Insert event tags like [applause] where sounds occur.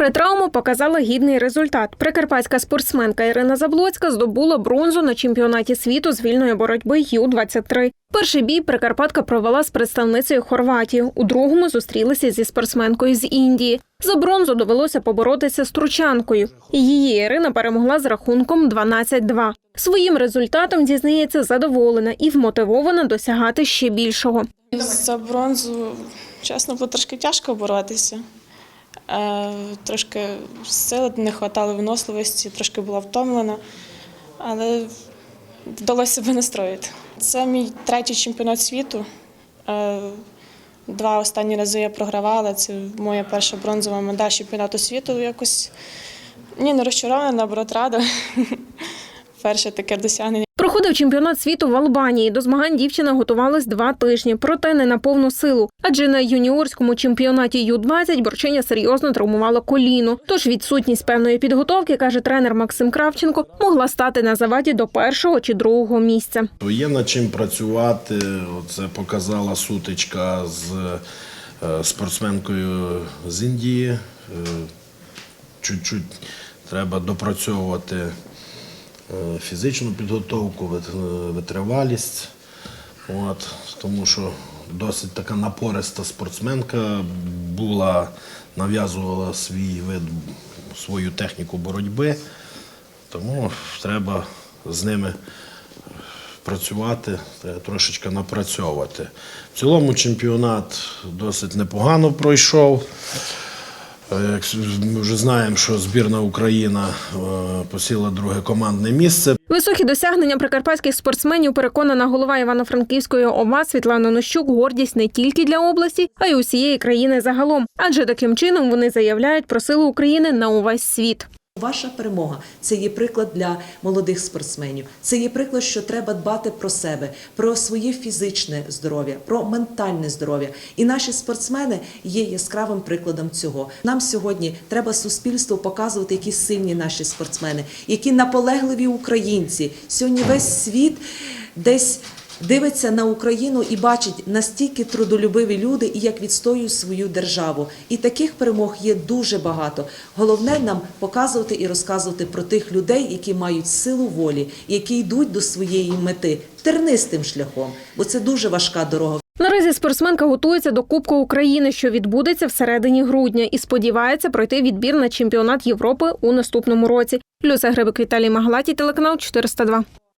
Попри травму, показала гідний результат. Прикарпатська спортсменка Ірина Заблоцька здобула бронзу на чемпіонаті світу з вільної боротьби Ю-23. Перший бій Прикарпатка провела з представницею Хорватії. У другому зустрілися зі спортсменкою з Індії. За бронзу довелося поборотися з тручанкою. Її Ірина перемогла з рахунком 12-2. Своїм результатом зізнається задоволена і вмотивована досягати ще більшого. За бронзу, чесно, було тяжко боротися. Е, Трошки сили не вистачало виносливості, трошки була втомлена, але вдалося себе настроїти. Це мій третій чемпіонат світу. Е, Два останні рази я програвала. Це моя перша бронзова медаль чемпіонату світу. Якось ні, не розчарована, наоборот, рада. [laughs] Перше таке досягнення. Проходив чемпіонат світу в Албанії. До змагань дівчина готувалась два тижні, проте не на повну силу. Адже на юніорському чемпіонаті Ю-20 борчиня серйозно травмувала коліно. Тож відсутність певної підготовки, каже тренер Максим Кравченко, могла стати на заваді до першого чи другого місця. Є над чим працювати. Це показала сутичка з е, спортсменкою з Індії. Е, Чуть-чуть треба допрацьовувати фізичну підготовку, витривалість. От, тому що досить така напориста спортсменка була, нав'язувала свій вид, свою техніку боротьби. Тому треба з ними працювати, трошечки напрацьовувати. В цілому чемпіонат досить непогано пройшов. Е, ми вже знаємо, що збірна Україна е, посіла друге командне місце. Високі досягнення прикарпатських спортсменів переконана голова Івано-Франківської ОВА Світлана Нощук гордість не тільки для області, а й усієї країни загалом. Адже таким чином вони заявляють про силу України на увесь світ. Ваша перемога це є приклад для молодих спортсменів. Це є приклад, що треба дбати про себе, про своє фізичне здоров'я, про ментальне здоров'я. І наші спортсмени є яскравим прикладом цього. Нам сьогодні треба суспільству показувати, які сильні наші спортсмени, які наполегливі українці. Сьогодні весь світ десь. Дивиться на Україну і бачить настільки трудолюбиві люди, і як відстоюють свою державу. І таких перемог є дуже багато. Головне нам показувати і розказувати про тих людей, які мають силу волі, які йдуть до своєї мети тернистим шляхом, бо це дуже важка дорога. Наразі спортсменка готується до Кубку України, що відбудеться всередині грудня, і сподівається пройти відбір на чемпіонат Європи у наступному році. Люся Грибик Віталій Маглаті, телеканал 402.